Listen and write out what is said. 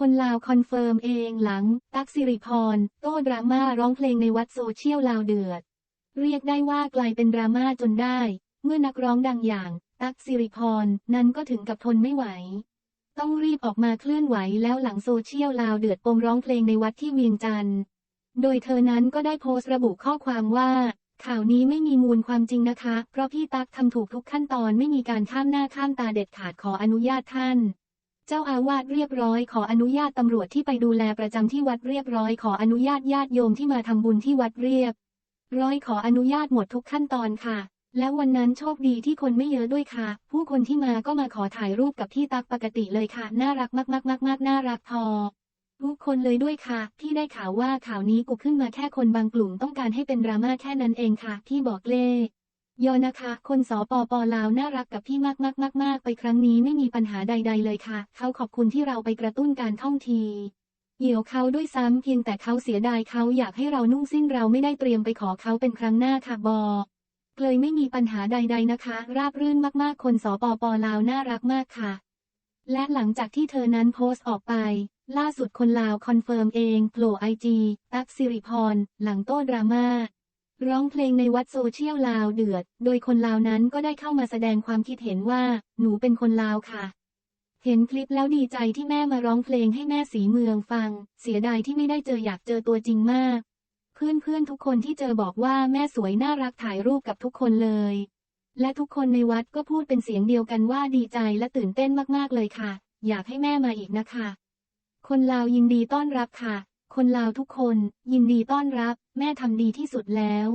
คนลาวคอนเฟิร์มเองหลัง ตักสิริพร โต้ดราม่าร้องเพลงในวัดโซเชียลลาวเดือด เรียกได้ว่ากลายเป็นดราม่าจนได้ เมื่อนักร้องดังอย่าง ตักสิริพร นั้นก็ถึงกับทนไม่ไหว ต้องรีบออกมาเคลื่อนไหวแล้วหลังโซเชียลลาวเดือดปมร้องเพลงในวัดที่เวียงจันทร์โดยเธอนั้นก็ได้โพสต์ระบุข้อความว่า ข่าวนี้ไม่มีมูลความจริงนะคะ เพราะพี่ตักทำถูกทุกขั้นตอนไม่มีการข้ามหน้าข้ามตาเด็ดขาดขออนุญาตท่าน เจ้าอาวาสเรียบร้อยขออนุญาตตำรวจที่ไปดูแลประจำที่วัดเรียบร้อยขออนุญาตญาติโยมที่มาทำบุญที่วัดเรียบ ร้อยขออนุญาตหมดทุกขั้นตอนค่ะ แล้ววันนั้นโชคดีที่คนไม่เยอะด้วยค่ะ ผู้คนที่มาก็มาขอถ่ายรูปกับพี่ตักปกติเลยค่ะ น่ารักมากๆๆๆน่ารักพอทุกคนเลยด้วยค่ะที่ได้ข่าวว่าข่าวนี้กุขึ้นมาแค่คนบางกลุ่มต้องการให้เป็นดราม่าแค่นั้นเองค่ะที่บอกเล่ ยอนะคะ คนสปปลาวน่ารักกับพี่มากมากมากมากไปครั้งนี้ไม่มีปัญหาใด ๆ เลยค่ะ เขาขอบคุณที่เราไปกระตุ้นการท่องทีเหี่ยวเขาด้วยซ้ำเพียงแต่เขาเสียดายเขาอยากให้เรานุ่งสิ้นเราไม่ได้เตรียมไปขอเขาเป็นครั้งหน้าค่ะบอเลยไม่มีปัญหาใด ๆนะคะ ราบรื่นมากๆ คนสปปลาวน่ารักมากค่ะ และหลังจากที่เธอนั้นโพสต์ออกไป ล่าสุดคนลาวคอนเฟิร์มเองโผล่ไอจีตักสิริพร หลังโต้ดราม่า ร้องเพลงในวัดโซเชียลลาวเดือด โดยคนลาวนั้นก็ได้เข้ามาแสดงความคิดเห็นว่า หนูเป็นคนลาวค่ะ เห็นคลิปแล้วดีใจที่แม่มาร้องเพลงให้แม่สีเมืองฟัง เสียดายที่ไม่ได้เจออยากเจอตัวจริงมาก เพื่อนๆทุกคนที่เจอบอกว่าแม่สวยน่ารักถ่ายรูปกับทุกคนเลย และทุกคนในวัดก็พูดเป็นเสียงเดียวกันว่าดีใจและตื่นเต้นมากๆเลยค่ะ อยากให้แม่มาอีกนะคะ คนลาวยินดีต้อนรับค่ะ คนลาวทุกคน ยินดีต้อนรับ แม่ทำดีที่สุดแล้ว